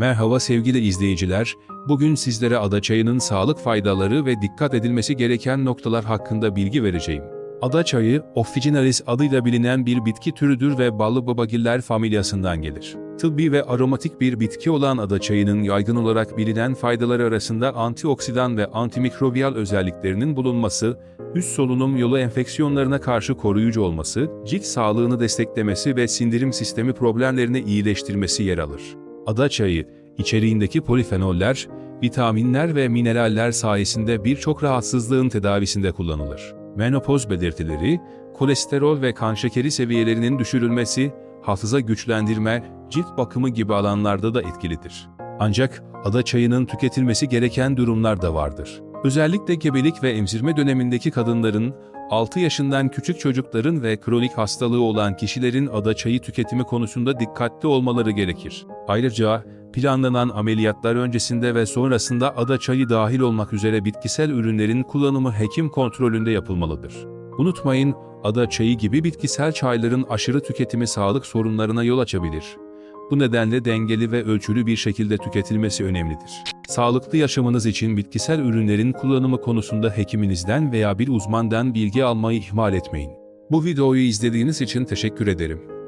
Merhaba sevgili izleyiciler, bugün sizlere ada çayının sağlık faydaları ve dikkat edilmesi gereken noktalar hakkında bilgi vereceğim. Ada çayı, Officinalis adıyla bilinen bir bitki türüdür ve ballı babagiller familyasından gelir. Tıbbi ve aromatik bir bitki olan ada çayının yaygın olarak bilinen faydaları arasında antioksidan ve antimikrobiyal özelliklerinin bulunması, üst solunum yolu enfeksiyonlarına karşı koruyucu olması, cilt sağlığını desteklemesi ve sindirim sistemi problemlerini iyileştirmesi yer alır. Ada çayı, içeriğindeki polifenoller, vitaminler ve mineraller sayesinde birçok rahatsızlığın tedavisinde kullanılır. Menopoz belirtileri, kolesterol ve kan şekeri seviyelerinin düşürülmesi, hafıza güçlendirme, cilt bakımı gibi alanlarda da etkilidir. Ancak ada çayının tüketilmesi gereken durumlar da vardır. Özellikle gebelik ve emzirme dönemindeki kadınların, 6 yaşından küçük çocukların ve kronik hastalığı olan kişilerin ada çayı tüketimi konusunda dikkatli olmaları gerekir. Ayrıca planlanan ameliyatlar öncesinde ve sonrasında ada çayı dahil olmak üzere bitkisel ürünlerin kullanımı hekim kontrolünde yapılmalıdır. Unutmayın, ada çayı gibi bitkisel çayların aşırı tüketimi sağlık sorunlarına yol açabilir. Bu nedenle dengeli ve ölçülü bir şekilde tüketilmesi önemlidir. Sağlıklı yaşamınız için bitkisel ürünlerin kullanımı konusunda hekiminizden veya bir uzmandan bilgi almayı ihmal etmeyin. Bu videoyu izlediğiniz için teşekkür ederim.